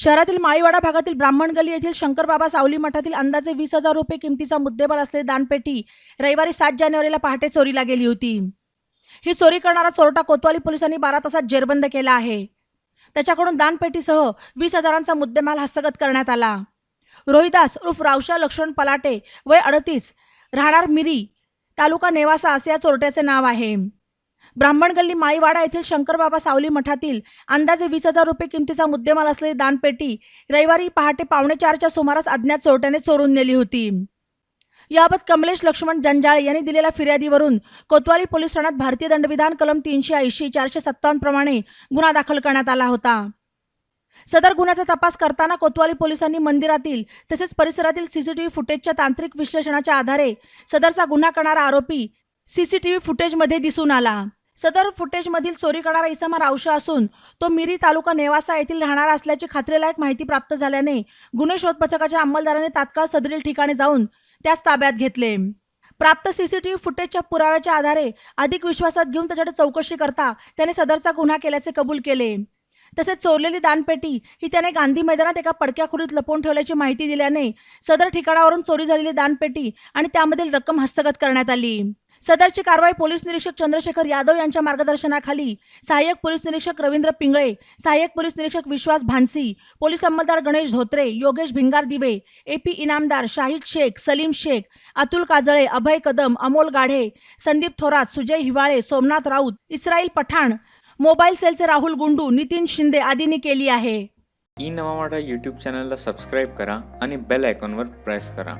शहरातील माळीवाडा भागातील ब्राह्मण गली येथील शंकरबाबा सावली मठातील अंदाजे वीस हजार रुपये किमतीचा मुद्देमाल असलेली दानपेटी रविवारी सात जानेवारीला पहाटे चोरीला गेली होती. ही चोरी करणारा चोरटा कोतवाली पोलिसांनी बारा तासात जेरबंद केला आहे. त्याच्याकडून दानपेटीसह वीस हजारांचा मुद्देमाल हस्तगत करण्यात आला. रोहिदास उर्फ रावशा लक्ष्मण पलाटे वय अडतीस राहणार मिरी तालुका नेवासा असे या चोरट्याचे नाव आहे. ब्राह्मण गल्ली माईवाडा येथील शंकरबाबा सावली मठातील अंदाजे वीस हजार रुपये किमतीचा मुद्देमाल असलेली दानपेटी रविवारी पहाटे पावणे चारच्या सुमारास अज्ञात चोरट्याने चोरून नेली होती. याबाबत कमलेश लक्ष्मण जंजाळे यांनी दिलेल्या फिर्यादीवरून कोतवाली पोलीस ठाण्यात भारतीय दंडविधान कलम तीनशे ऐंशी चारशे सत्तावन्न प्रमाणे गुन्हा दाखल करण्यात आला होता. सदर गुन्ह्याचा तपास करताना कोतवाली पोलिसांनी मंदिरातील तसेच परिसरातील सीसीटीव्ही फुटेजच्या तांत्रिक विश्लेषणाच्या आधारे सदरचा गुन्हा करणारा आरोपी सीसीटीव्ही फुटेजमध्ये दिसून आला. सदर फुटेजमधील चोरी करणारा इसमा रावशा असून तो मिरी तालुका नेवासा येथील राहणारा असल्याची खात्रीलायक माहिती प्राप्त झाल्याने गुन्हे शोध पथकाच्या अंमलदाराने तात्काळ सदरील ठिकाणी जाऊन त्यास ताब्यात घेतले. प्राप्त सीसीटीव्ही फुटेजच्या पुराव्याच्या आधारे अधिक विश्वासात घेऊन त्याच्याकडे चौकशी करता त्याने सदरचा गुन्हा केल्याचे कबूल केले. तसेच चोरलेली दानपेटी ही त्याने गांधी मैदानात एका पडक्या खोलीत लपवून ठेवल्याची माहिती दिल्याने सदर ठिकाणावरून चोरी झालेली दानपेटी आणि त्यामधील रक्कम हस्तगत करण्यात आली. सदरची कारवाई पोलीस निरीक्षक चंद्रशेखर यादव यांच्या मार्गदर्शनाखाली. सहाय्यक पोलीस निरीक्षक रवींद्र पिंगळे सहाय्यक पोलीस निरीक्षक Vishwas Bhansi police अंमलदार Ganesh Dhotre Yogesh Bhingar Dibe A P Inamdar Shahid Shaikh Salim Shaikh Atul Kajale Abhay Kadam Amol Gadhe Sandeep Thorat Sujay Hiwale Somnath Raut Israil Pathan mobile सेलचे राहुल गुंडू नितीन शिंदे आदींनी केली आहे. ई नवा YouTube चॅनलला subscribe करा आणि bell आयकॉनवर press करा.